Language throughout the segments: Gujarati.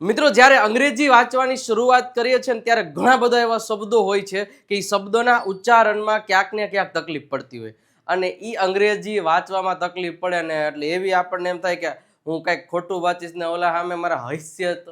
મિત્રો, જ્યારે અંગ્રેજી વાંચવાની શરૂઆત કરીએ છીએ ને ત્યારે ઘણા બધા એવા શબ્દો હોય છે કે એ શબ્દોના ઉચ્ચારણમાં ક્યાંક ને ક્યાંક તકલીફ પડતી હોય. અને એ અંગ્રેજી વાંચવામાં તકલીફ પડે ને એટલે એવી આપણને એમ થાય કે હું કાંઈક ખોટું વાંચીશ ને ઓલા સામે મારા હૈસિયત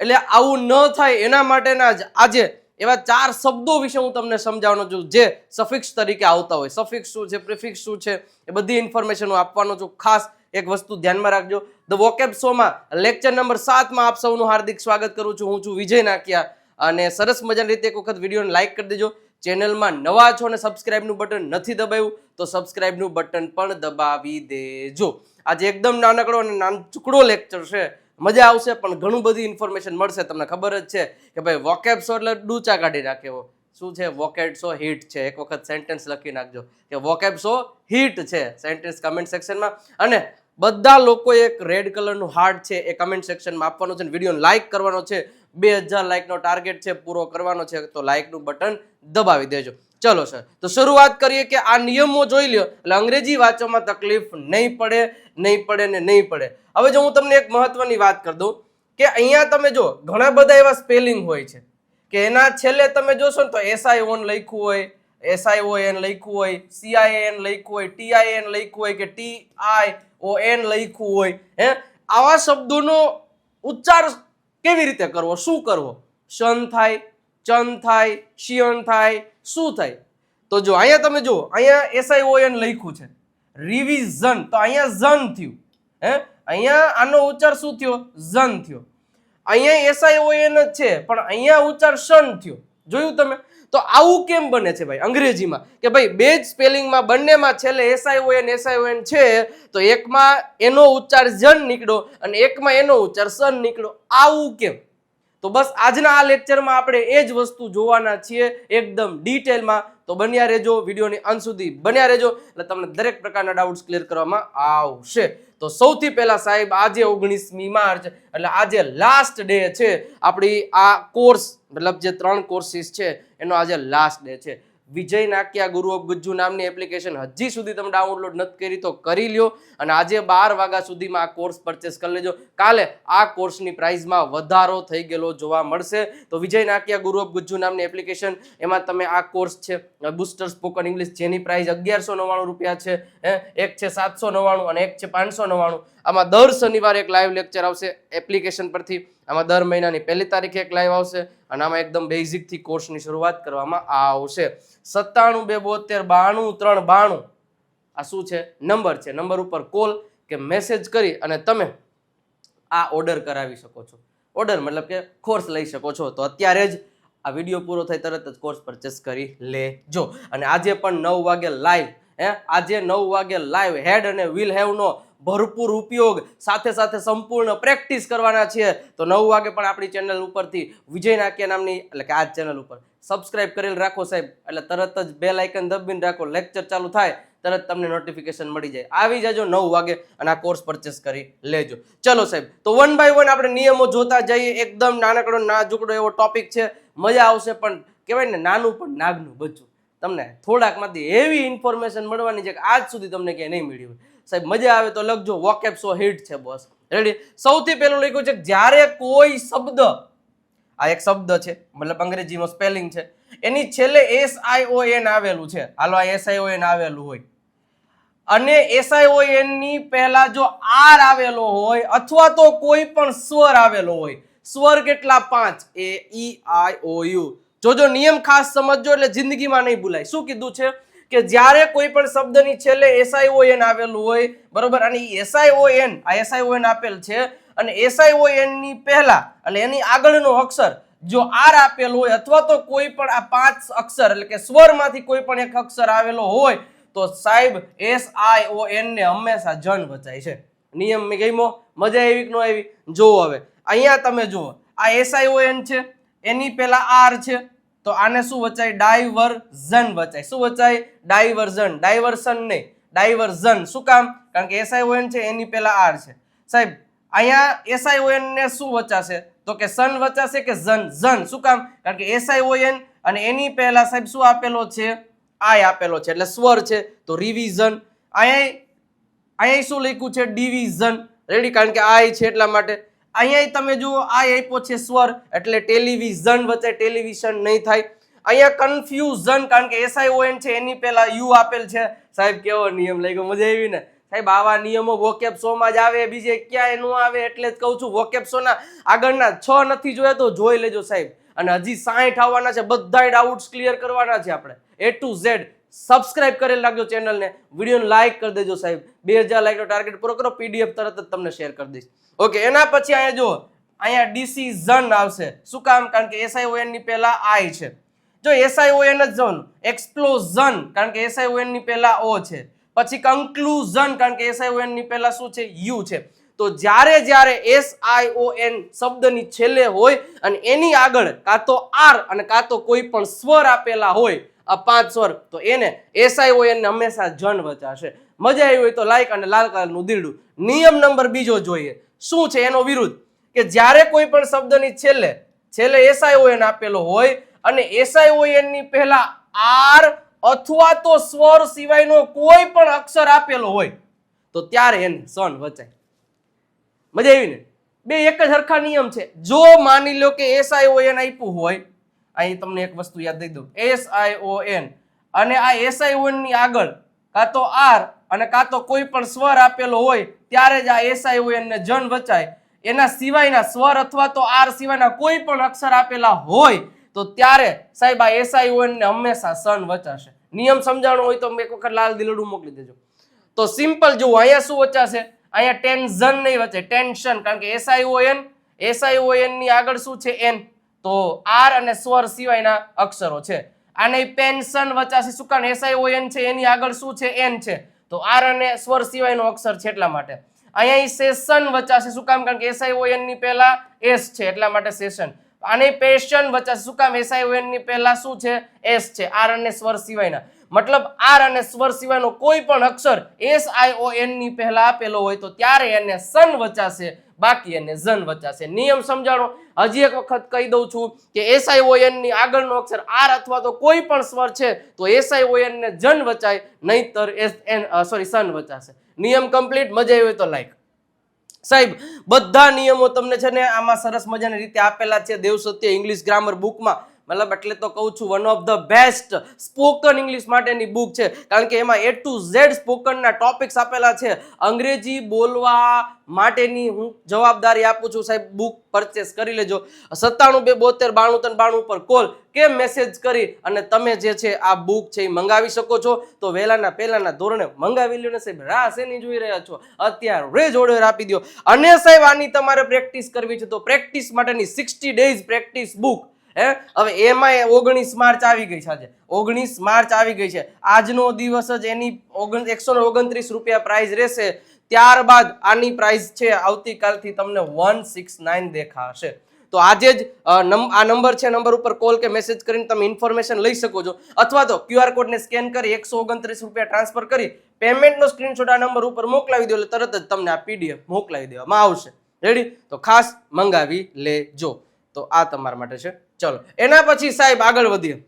એટલે આવું ન થાય એના માટેના જ આજે એવા ચાર શબ્દો વિશે હું તમને સમજાવવાનો છું જે સફિક્સ તરીકે આવતા હોય. સફિક્સ શું છે, પ્રિફિક્સ શું છે, એ બધી ઇન્ફોર્મેશન હું આપવાનો છું. ખાસ એક વસ્તુ ધ્યાનમાં રાખજો. ધ વોકેબ શોમાં લેક્ચર નંબર સાતમાં આપ સૌનું હાર્દિક સ્વાગત કરું છું. હું છું વિજય નાકિયા અને સરસ મજાની રીતે એક વખત વિડીયોને લાઇક કરી દેજો. ચેનલમાં નવા છો અને સબસ્ક્રાઇબનું બટન નથી દબાવ્યું તો સબસ્ક્રાઇબનું બટન પણ દબાવી દેજો. આજે એકદમ નાનકડો અને નાનચુકડો લેક્ચર છે. મજા આવશે, પણ ઘણું બધી ઇન્ફોર્મેશન મળશે. તમને ખબર જ છે કે ભાઈ વોકેબ શો એટલે ડૂચા કાઢી નાખ્યો શું છે? વોકેટ શો હિટ છે. એક વખત સેન્ટેન્સ લખી નાખજો કે વોકેબ શો હિટ છે. સેન્ટેન્સ કમેન્ટ સેક્શનમાં અને બધા લોકો એક રેડ કલરનું હાર્ટ છે એ કમેન્ટ સેક્શનમાં આપવાનું છે વીડિયો લાઇક કરવાનો છે. બે હજાર લાઇકનો ટાર્ગેટ છે, પૂરો કરવાનો છે, તો લાઇકનું બટન દબાવી દેજો. ચલો સર તો શરૂઆત કરીએ કે આ નિયમો જોઈ લ્યો. એટલે અંગ્રેજી વાંચવામાં તકલીફ નહીં પડે નહીં પડે ને નહીં પડે. હવે જો હું તમને એક મહત્વની વાત કરી દઉં કે અહીંયા તમે જો ઘણા બધા એવા સ્પેલિંગ હોય છે કે એના છેલ્લે તમે જોશો ને તો એસઆઈ ઓન લખ્યું હોય એસઆઈ એન લખ્યું હોય સીઆઈએન લખ્યું હોય ટીઆઈએન લખ્યું હોય કે ટી આઈ ઓ એન લખ્યું હોય, હે? આવા શબ્દોનો ઉચ્ચાર કેવી રીતે કરવો? શું કરવો? શન થાય, ચન થાય, શિયન થાય, શું થાય? તો જો, અહીંયા તમે જુઓ, અહીંયા એસઆઈ ઓ લખ્યું છે. રિવિઝન તો અહીંયા ઝન થયું. હે? અહીંયા આનો ઉચ્ચાર શું થયો? ઝન થયો. અહીંયા એસઆઈ ઓ જ છે, પણ અહીંયા ઉચ્ચાર શન થયો. જોયું તમે? તો આવું કેમ બને છે ભાઈ અંગ્રેજીમાં? કે ભાઈ બે જ સ્પેલિંગમાં બંનેમાં છેલ્લે એસઆઈઓએન એસઆઈઓએન છે, તો એકમાં એનો ઉચ્ચાર જન નીકળો અને એકમાં એનો ઉચ્ચાર સન નીકળો આવું કેમ? તો બસ આજના આ લેક્ચરમાં આપણે એ જ વસ્તુ જોવાના છીએ એકદમ ડિટેલમાં તો બન્યા રહેજો, વિડીયોની અંત સુધી બન્યા રહેજો. એટલે તમને દરેક પ્રકારના ડાઉટ્સ ક્લિયર કરવામાં આવશે. તો સૌથી પહેલા સાહેબ, આજે ઓગણીસમી માર્ચ, એટલે આજે લાસ્ટ ડે છે આપણી આ કોર્સ મતલબ જે ત્રણ કોર્સિસ છે, એનો આજે લાસ્ટ ડે છે. વિજય નાક્યા, ગુરુ ઓફ ગુજ્જુ નામની એપ્લિકેશન હજી સુધી તમે ડાઉનલોડ નથી કરી તો કરી લ્યો અને આજે બાર વાગ્યા સુધીમાં આ કોર્સ પરચેસ કરી લેજો. કાલે આ કોર્સની પ્રાઇસમાં વધારો થઈ ગયેલો જોવા મળશે. તો વિજય નાક્યા, ગુરુ ઓફ ગુજ્જુ નામની એપ્લિકેશન એમાં તમે આ કોર્સ છે બુસ્ટર સ્પોકન ઇંગ્લિશ જેની પ્રાઇસ અગિયારસો નવ્વાણું રૂપિયા છે એક છે સાતસો નવ્વાણું અને એક છે પાંચસો નવ્વાણું. આમાં દર શનિવારે એક લાઈવ લેક્ચર આવશે એપ્લિકેશન પરથી. આમાં દર મહિનાની પહેલી તારીખે એક લાઈવ આવશે અને આમાં એકદમ બેઝિકથી કોર્સની શરૂઆત કરવામાં આવશે. સત્તાણું બે બોતેર બાણું ત્રણ બાણું. આ શું છે? નંબર છે. નંબર ઉપર કોલ કે મેસેજ કરી અને તમે આ ઓર્ડર કરાવી શકો છો. ઓર્ડર મતલબ કે કોર્સ લઈ શકો છો. તો અત્યારે જ આ વીડિયો પૂરો થાય તરત જ કોર્સ પરચેસ કરી લેજો. અને આજે પણ નવ વાગે લાઈવ હે? આજે નવ વાગે લાઈવ હેડ અને વિલ હેવનો ભરપૂર ઉપયોગ સાથે સાથે સંપૂર્ણ પ્રેક્ટિસ કરવાના છીએ. તો નવ વાગે પણ આપણી ચેનલ ઉપરથી વિજય નાક્યા નામની, એટલે કે આ ચેનલ ઉપર સબસ્ક્રાઇબ કરેલ રાખો સાહેબ. એટલે તરત જ બેલ આઇકન દબીને રાખો. લેક્ચર ચાલુ થાય, તરત તમને નોટિફિકેશન મળી જાય. આવી જાજો નવ વાગે અને આ કોર્સ પરચેસ કરી લેજો. ચલો સાહેબ, તો વન બાય વન આપણે નિયમો જોતા જઈએ. એકદમ નાનકડો નાજુકડો એવો ટોપિક છે. મજા આવશે પણ, કહેવાય ને, નાનું પણ નાગનું બચ્ચું તમને થોડાકમાંથી એવી ઇન્ફોર્મેશન મળવાની છે કે આજ સુધી તમને ક્યાંય નહીં મળી હોય. સાહેબ, મજા આવે તો લખજો વોકેપ સો હિટ છે બોસ રેડી સૌથી પહેલું લખ્યું છે, જ્યારે કોઈ શબ્દ આ એક શબ્દ છે, મતલબ અંગ્રેજીમાં સ્પેલિંગ છે. એની છેલ્લે એસ આઈ ઓ એન આવેલું છે. હાલો, આ એસ આઈ ઓ એન આવેલું હોય. અને એસઆઈઓએનની પહેલા જો આર આવેલો હોય, અથવા તો કોઈ પણ સ્વર આવેલો હોય, સ્વર કેટલા? પાંચ. એ ઈ આઈ ઓ યુ જોજો, નિયમ ખાસ સમજજો, એટલે જિંદગીમાં નહીં ભૂલાય. શું કીધું છે? કે જ્યારે કોઈ પણ શબ્દની છેલ્લે એસઆઈઓએન આવેલું હોય, બરોબર? અને એસઆઈઓએન આ એસઆઈઓએન આપેલ છે. અને એસઆઈઓએનની પહેલા, એટલે એની આગળનો અક્ષર, જો આર આપેલો હોય, અથવા તો કોઈ પણ આ પાંચ અક્ષર, એટલે કે સ્વરમાંથી કોઈ પણ એક અક્ષર આવેલો હોય, તો સાહેબ એસ આઈ ઓ એન ને હંમેશા જન વચાય છે. નિયમ ગઈમો મજા આવી કે ન આવી? જુઓ હવે. અહીંયા તમે જુઓ. આ એસ આઈ ઓ એન છે. એની પહેલા આર છે. તો આને શું વચાય? ડાયવર્ઝન વચાય. શું વચાય? ડાયવર્ઝન. ડાયવર્સન નહીં ડાયવર્ઝન. શું કામ? કારણ કે એસઆઈઓએન છે, એની પહેલા આર છે. સાહેબ, અહીંયા એસઆઈઓએન ને શું વચાશે? તો કે સન વચાશે કે ઝન? ઝન. શું કામ? કારણ કે એસઆઈઓએન અને એની પહેલા સાહેબ શું આપેલો છે? આય આપેલો છે. એટલે સ્વર છે, તો રિવિઝન અહીંયા અહીંયા શું લખ્યું છે? ડિવિઝન રેડી કારણ કે આય છે એટલા માટે. અહીંયા તમે જુઓ, આ આપ્યો છે સ્વર, એટલે ટેલિવિઝન વચ્ચે ટેલિવિઝન નહીં થાય. અહીંયા કન્ફ્યુઝન કારણ કે એસઆઈઓએન છે, એની પહેલા યુ આપેલ છે. સાહેબ, કેવો નિયમ લઈ ગયો મજા આવી ને? સાહેબ, આવા નિયમો વોકેપ શો માં જ આવે, બીજે ક્યાંય ન આવે, એટલે જ કહું છું વોકેપ શો ના આગળના છ નથી જોયા તો જોઈ લેજો સાહેબ. અને હજી સાઠ આવવાના છે, બધાય ડાઉટ્સ ક્લિયર કરવાના છે આપણે. એ ટુ ઝેડ સબસ્ક્રાઇબ કરેલ રાખજો ચેનલને. વિડીયોને લાઈક કરી દેજો સાહેબ. બે હજાર લાઈકનો ટાર્ગેટ પૂરો કરો પીડીએફ તરત જ તમને શેર કરી દઈશ. ઓકે એના પછી અહીંયા જો અહીંયા ડિસિઝન આવશે. શું કામ? કારણ કે એસઆઈઓએનની પહેલા આઈ છે. જો એસઆઈઓએન જ જોન એક્સપ્લોઝન કારણ કે એસઆઈઓએનની પહેલા ઓ છે. પછી કન્ક્લુઝન કારણ કે એસઆઈઓએનની પહેલા શું છે? યુ છે. તો જ્યારે જ્યારે એસ આઈ શબ્દની છેલ્લે હોય અને એની આગળ કાં તો આર અને કાં તો કોઈ પણ સ્વર આપેલા હોય આ પાંચ સ્વર. તો એને એસઆઈઓએન ને હંમેશા જન વચાશે. મજા આવી હોય તો લાઈક અને લાલ કલરનું દીરડું નિયમ નંબર બીજો જોઈએ. શું છે એનો વિરુદ્ધ? કે જ્યારે કોઈ પણ શબ્દની છેલ્લે છેલ્લે એસઆઈઓએન આપેલો હોય અને એસઆઈઓએનની પહેલા આર અથવા તો સ્વર સિવાયનો કોઈ પણ અક્ષર આપેલો હોય, તો ત્યારે એને સન વચાય. મજા આવી ને? બે એક જ હરખા નિયમ છે. જો માની લો કે એસઆઈઓએન આપ્યું હોય અહીં તમને એક વસ્તુ યાદ દઈ દઉં. એસ આઈઓએન અને આ એસઆઈઓએનની આગળ કાં તો આર અને કાં તો કોઈ પણ સ્વર આપેલો હોય, ત્યારે જ આ એસઆઈઓએન ને જન વચાય. એના સિવાયના સ્વર અથવા તો આર સિવાયના કોઈ પણ અક્ષર આપેલા હોય, તો ત્યારે સાહેબ આ એસઆઈઓએન ને હંમેશા સન વચાશે. નિયમ સમજાણો હોય તો એક વખત લાલ દિલડું મોકલી દેજો. તો સિમ્પલ જુઓ, અહીંયા શું વચાશે? અહીંયા ટેન્શન નહીં વચે ટેન્શન. કારણ કે એસઆઈઓએન એસઆઈઓએનની આગળ શું છે? એન તો આર અને સ્વર સિવાયના અક્ષરો છે. આને પેન્શન વચાસી શું કારણ એસઆઈઓએન છે, એની આગળ શું છે, એન છે. તો આર અને સ્વર સિવાયનો અક્ષર છે એટલા માટે. અહીંયા સેશન વચાશે શું કામ, કારણ કે એસઆઈઓએનની પહેલા એસ છે એટલા માટે સેશન. આને પેશન વચાશે શું કામ એસઆઈઓએનની પહેલા શું છે, એસ છે, આર અને સ્વર સિવાયના. મતલબ આર અને સ્વર સિવાયનો કોઈ પણ અક્ષર એસ, આઈ ઓ ની પહેલા આપેલો હોય તો ત્યારે એને સન વચાશે બાકી અને ઝન વચાશે. નિયમ સમજાણો? હજી એક વખત કહી દઉં છું કે એસઆઈઓએનની આગળનો અક્ષર આર અથવા તો કોઈ પણ સ્વર છે, તો એસઆઈઓએન ને જન વચાય, નહીતર એસ એન સોરી સન વચાશે. નિયમ કમ્પ્લીટ મજા આવી હોય તો લાઈક સાહેબ, બધા નિયમો તમને છે ને આમાં સરસ મજાની રીતે આપેલા છે. દેવ સત્ય ઇંગ્લિશ ગ્રામર બુકમાં મતલબ એટલે તો કહું છું one of the best spoken English માટેની બુક છે. કારણ કે એમાં એ ટુ ઝેડ સ્પોકનના ટોપિક્સ આપેલા છે. અંગ્રેજી બોલવા માટેની હું જવાબદારી આપું છું સાહેબ બુક પરચેસ કરી લેજો. સત્તાણું બે બોતેર બાણું ત્રણ બાણું પર કોલ કે મેસેજ કરી અને તમે જે છે આ બુક છે એ મંગાવી શકો છો. તો વહેલાના પહેલાના ધોરણે મંગાવી લ્યો ને સાહેબ, રાહ શેની જોઈ રહ્યા છો? અત્યારે જ ઓર્ડર આપી દો અને સાહેબ, આની તમારે પ્રેક્ટિસ કરવી છે તો પ્રેક્ટિસ માટેની સિક્સટી ડેઝ પ્રેક્ટિસ બુક હે? હવે એમાં ઓગણીસ માર્ચ આવી ગઈ છે ઓગણીસ માર્ચ આવી ગઈ છે. આજનો દિવસ જ એની ઓગણ એકસો ઓગણત્રીસ રૂપિયા પ્રાઇસ રહેશે. ત્યારબાદ આની પ્રાઇસ છે આવતીકાલથી તમને વન સિક્સ નાઇન દેખાશે. તો આજે જ આ નંબર છે નંબર ઉપર કોલ કે મેસેજ કરીને તમે ઇન્ફોર્મેશન લઈ શકો છો. અથવા તો ક્યુઆર કોડને સ્કેન કરી એકસો ઓગણત્રીસ રૂપિયા ટ્રાન્સફર કરી પેમેન્ટનો સ્ક્રીનશોટ આ નંબર ઉપર મોકલાવી દો એટલે તરત જ તમને આ પીડીએફ મોકલાવી દેવામાં આવશે. રેડી તો ખાસ મંગાવી લેજો. તો આ તમારા માટે છે. ચલો, એના પછી સાહેબ આગળ વધીએ.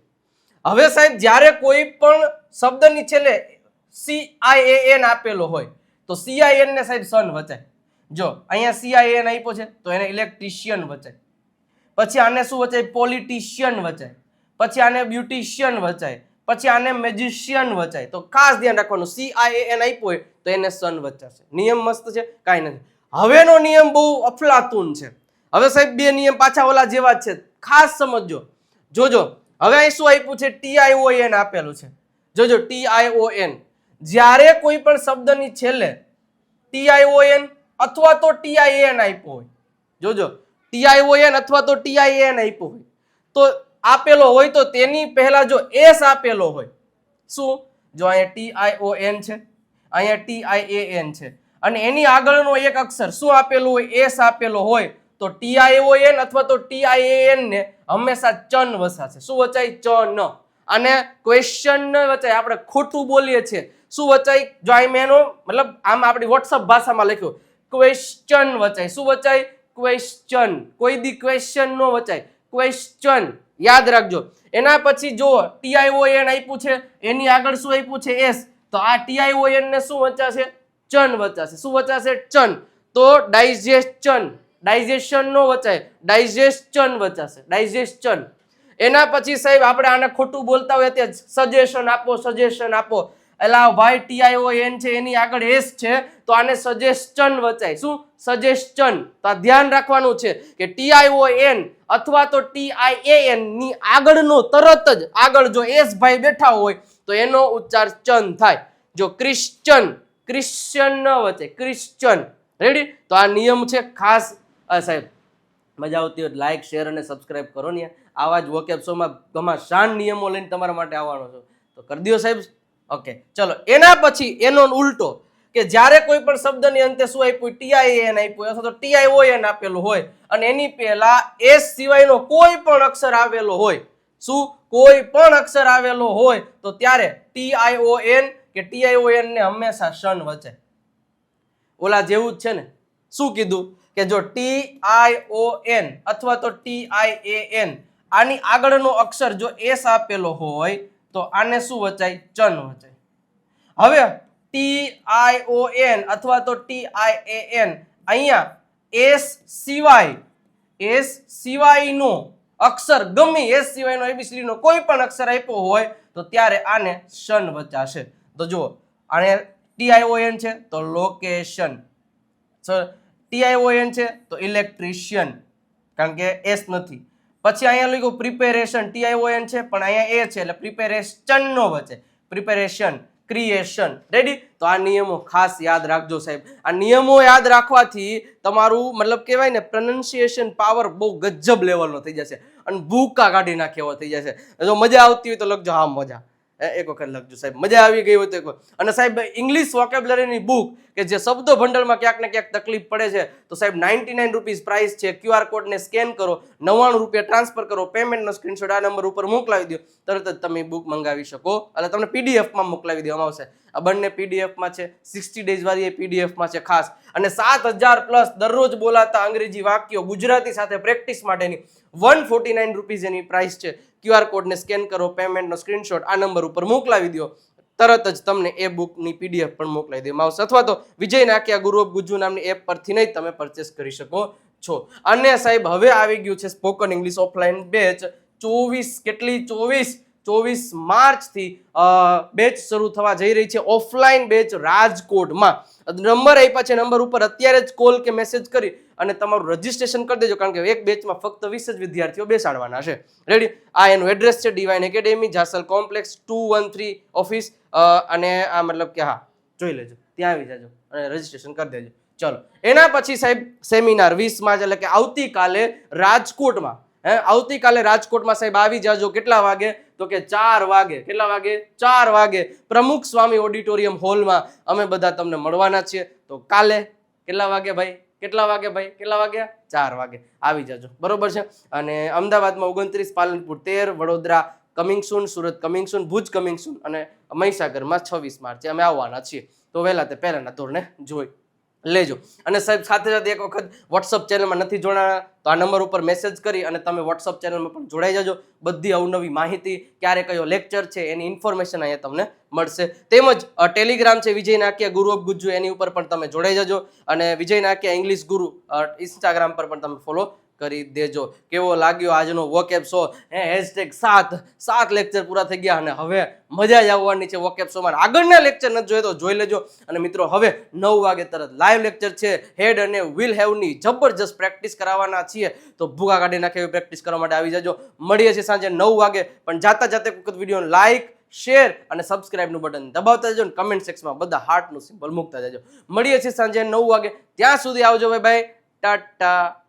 હવે સાહેબ, જ્યારે કોઈ પણ શબ્દની છેલ્લે સી આઈ એ એન આપેલો હોય, તો સીઆઈએન ને સાહેબ સન વચાય. જો, અહીંયા સીઆઈએન આપ્યો છે, તો એને ઇલેક્ટ્રિશિયન વચાય. પછી આને શું વચાય? પોલિટિશિયન વચાય. પછી આને બ્યુટિશિયન વચાય. પછી આને મેજિશિયન વચાય. તો ખાસ ધ્યાન રાખવાનું સીઆઈએએન આપ્યો હોય, તો એને સન વચાશે. નિયમ મસ્ત છે, કાંઈ નથી. હવેનો નિયમ બહુ અફલાતુન છે. હવે સાહેબ, બે નિયમ પાછા ઓલા જેવા જ છે. ખાસ સમજજો. જોજો, હવે અહીં શું આપ્યું છે? ટીઆઈઓએન આપેલું છે. જોજો ટીઆઈઓએન જ્યારે કોઈ પણ શબ્દની છેલ્લે ટીઆઈઓએન અથવા તો ટીઆઈએન આપ્યો હોય. જોજો ટીઆઈઓએન અથવા તો ટીઆઈએન આપ્યો હોય. તો આપેલો હોય તો તેની પહેલા જો એસ આપેલો હોય, શું? જો અહીંયા ટીઆઈઓએન છે, અહીંયા ટીઆઈએએન છે. અને એની આગળનો એક અક્ષર શું આપેલું હોય? એસ આપેલો હોય. તો ટીઆઈઓએન અથવા તો ટીઆઈએન ને હંમેશા ચન વસાશે. શું વચાય? ચન. અને ક્વેશ્ચન ન વચાય, આપણે ખોટું બોલીએ છીએ. શું વચાય? જો આઈ મેનો મતલબ આમ આપણી વોટ્સઅપ ભાષામાં લખ્યું. ક્વેશ્ચન વચાય. શું વચાય? ક્વેશ્ચન કોઈ દી ક્વેશ્ચન નો વચાય. ક્વેશ્ચન યાદ રાખજો. એના પછી જો ટીઆઈઓએન આપ્યું છે, એની આગળ શું આપ્યું છે? એસ તો આ ટીઆઈઓએન ને શું વચાશે? ચન વચાશે. શું વચાશે? ચન. તો ડાયજેશન ડાયજેશન નો વચાય ડાયજેસ્શન વચાશે ડાયજેસ્શન એના પછી સાહેબ આપણે આને ખોટું બોલતા હોય ત્યાં સજેશન આપો સજેશન આપો. એલા ભાઈ ટીઆઈઓ એન છે, એની આગળ એસ છે, તો આને સજેશન વચાય. શું? સજેશન તો આ ધ્યાન રાખવાનું છે કે ટીઆઈઓ એન અથવા તો ટીઆઈએએનની આગળનો તરત જ, આગળ જો એસ ભાઈ બેઠા હોય, તો એનો ઉચ્ચાર ચન થાય. જો ક્રિશ્ચન ક્રિશ્ચન ન વચે ક્રિશ્ચન રેડી તો આ નિયમ છે ખાસ આ સાહેબ. મજા આવતી હોય લાઇક શેર અને સબસ્ક્રાઈબ કરો ને આવા જ વોકેબ શોમાં ઘમાશાન નિયમો લઈને તમારા માટે આવવાનો છું. તો કરી દો સાહેબ. ઓકે ચલો. એના પછી એનો ઉલટો કે જ્યારે કોઈ પણ શબ્દની અંતે શું આપ્યું? ટીઆઈએન આપ્યું, અથવા તો ટીઆઈઓએન આપેલું હોય અને એની પહેલા એસ સિવાયનો કોઈ પણ અક્ષર આવેલો હોય, શું? કોઈ પણ અક્ષર આવેલો હોય, તો ત્યારે ટીઆઈઓએન કે ટીઆઈઓએન ને હંમેશા શન વચે ઓલા જેવું જ છે ને? શું કીધું? કે જો ટી આઈ ઓ એન અથવા તો ટી આઈ એ એન આની આગળનો અક્ષર જો એસ આપેલો હોય, તો આને શું વચાય? ચન વચાય. હવે ટી આઈ ઓ એન અથવા તો ટી આઈ એ એન અહીંયા એસ સિવાય એસ સિવાયનો અક્ષર, ગમે એસ સિવાયનો એબીસીડી નો કોઈ પણ અક્ષર આપ્યો હોય, તો ત્યારે આને શન વચાશે. તો જુઓ, આને ટીઆઈઓએન છે, તો લોકેશન ટીઆઈઓએન છે, તો ઇલેક્ટ્રિશિયન કારણ કે એસ નથી. પછી અહીંયા લખ્યું પ્રિપેરેશન ટીઆઈઓએન છે, પણ અહીંયા એ છે, એટલે પ્રિપેરેશન નો વચ્ચે પ્રિપેરેશન ક્રિએશન રેડી તો આ નિયમો ખાસ યાદ રાખજો સાહેબ. આ નિયમો યાદ રાખવાથી તમારું, મતલબ કહેવાય ને પ્રનન્સિએશન પાવર બહુ ગજબ લેવલનો થઈ જશે. અને ભૂકા કાઢી નાખે એવો થઈ જશે. જો મજા આવતી હોય તો લખજો, હા, મજા. એક વખત લખજો સાહેબ. મજા આવી ગઈ હોય તો અને સાહેબ ઇંગ્લિશ વોકેબ્લરીની બુક કે જે શબ્દો ભંડોળમાં ક્યાંક ને ક્યાંક તકલીફ પડે છે, તો સાહેબ નાઇન્ટી નાઇન રૂપીઝ પ્રાઇસ છે ક્યુઆર કોડને સ્કેન કરો. નવ્વાણું રૂપિયા ટ્રાન્સફર કરો. પેમેન્ટનો સ્ક્રીનશોટ આ નંબર ઉપર મોકલાવી દો. તરત જ તમે બુક મંગાવી શકો. એટલે તમને પીડીએફમાં મોકલાવી દેવામાં આવશે. આ બંને પીડીએફમાં છે. સિક્સટી ડેઝ વાળી એ પીડીએફમાં છે ખાસ. અને સાત હજાર પ્લસ દરરોજ બોલાતા અંગ્રેજી વાક્યો ગુજરાતી સાથે પ્રેક્ટિસ માટેની વન ફોર્ટી નાઇન રૂપીઝ એની પ્રાઇસ છે. ક્યુઆર કોડને સ્કેન કરો પેમેન્ટનો સ્ક્રીનશોટ આ નંબર ઉપર મોકલાવી દો. તરત જ તમને એ બુકની પીડીએફ પણ મોકલાવી દેવામાં આવશે. અથવા તો વિજય નાખ્યા ગુરુ ગુજ્જુ નામની એપ પરથી નહીં તમે પરચેસ કરી શકો છો. અને સાહેબ, હવે આવી ગયું છે સ્પોકન ઇંગ્લિશ ઓફલાઈન બેચ ચોવીસ, કેટલી ચોવીસ? ચોવીસ માર્ચથી બેચ શરૂ થવા જઈ રહી છે ઓફલાઈન બેચ રાજકોટમાં. નંબર આપ્યા છે, નંબર ઉપર અત્યારે જ કોલ કે મેસેજ કરી અને તમારું રજીસ્ટ્રેશન કરી દેજો, કારણ કે એક બેચમાં ફક્ત વીસ જ વિદ્યાર્થીઓ બેસાડવાના છે. રેડી આ એનું એડ્રેસ છે divine academy Jasal complex two one three office અને આ મતલબ કે હા, જોઈ લેજો, ત્યાં આવી જાજો અને રજીસ્ટ્રેશન કરી દેજો. ચલો, એના પછી સાહેબ સેમિનાર વીસમાં એટલે કે આવતીકાલે રાજકોટમાં હે, આવતીકાલે રાજકોટમાં સાહેબ આવી જાજો કેટલા વાગે? તો કે ચાર વાગે. કેટલા વાગે? ચાર વાગે. પ્રમુખ સ્વામી ઓડિટોરિયમ હોલમાં અમે બધા તમને મળવાના છીએ. તો કાલે કેટલા વાગે ભાઈ? કેટલા વાગે ભાઈ? કેટલા વાગે? ચાર વાગે. આવી જાજો. બરોબર છે? અને અમદાવાદમાં ઓગણત્રીસ, પાલનપુર તેર, Vadodara coming soon, Surat coming soon, Bhuj coming soon અને મહીસાગરમાં છવ્વીસ માર્ચે અમે આવવાના છીએ. તો વહેલા તે પહેલાના ધોરણે જોઈ. લેજો. અને સાહેબ, સાથે સાથે એક વખત વોટ્સઅપ ચેનલમાં નથી જોડાણા, તો આ નંબર ઉપર મેસેજ કરી અને તમે વોટ્સઅપ ચેનલમાં પણ જોડાઈ જજો. બધી અવનવી માહિતી, ક્યારે કયો લેક્ચર છે, એની ઇન્ફોર્મેશન અહીંયા તમને મળશે. તેમજ ટેલિગ્રામ છે, વિજય નાક્યા ગુરુ ઓફ ગુજ્જુ, એની ઉપર પણ તમે જોડાઈ જજો. અને વિજય નાક્યા ઇંગ્લિશ ગુરુ ઇન્સ્ટાગ્રામ પર પણ તમે ફોલો કરી દેજો. કેવો લાગ્યો આજનો વોકેપ શો હે હેશટેગ સાત. સાત લેક્ચર પૂરા થઈ ગયા અને હવે મજા જ આવવાની છે વોકેપ શોમાં આગળના લેક્ચર નથી જોઈએ તો જોઈ લેજો. અને મિત્રો, હવે નવ વાગે તરત લાઈવ લેક્ચર છે. હેડ અને વિલ હેવની જબરજસ્ત પ્રેક્ટિસ કરાવવાના છીએ. તો ભૂગા કાઢી નાખે એવી પ્રેક્ટિસ કરવા માટે આવી જજો. મળીએ છીએ સાંજે નવ વાગે. પણ જાતા જાતે વખત વીડિયો લાઈક શેર અને સબસ્ક્રાઇબનું બટન દબાવતા જજો અને કમેન્ટ સેક્સમાં બધા હાર્ટનું સિમ્બલ મૂકતા જજો. મળીએ છીએ સાંજે નવ વાગે. ત્યાં સુધી આવજો ભાઈ ભાઈ. ટાટા.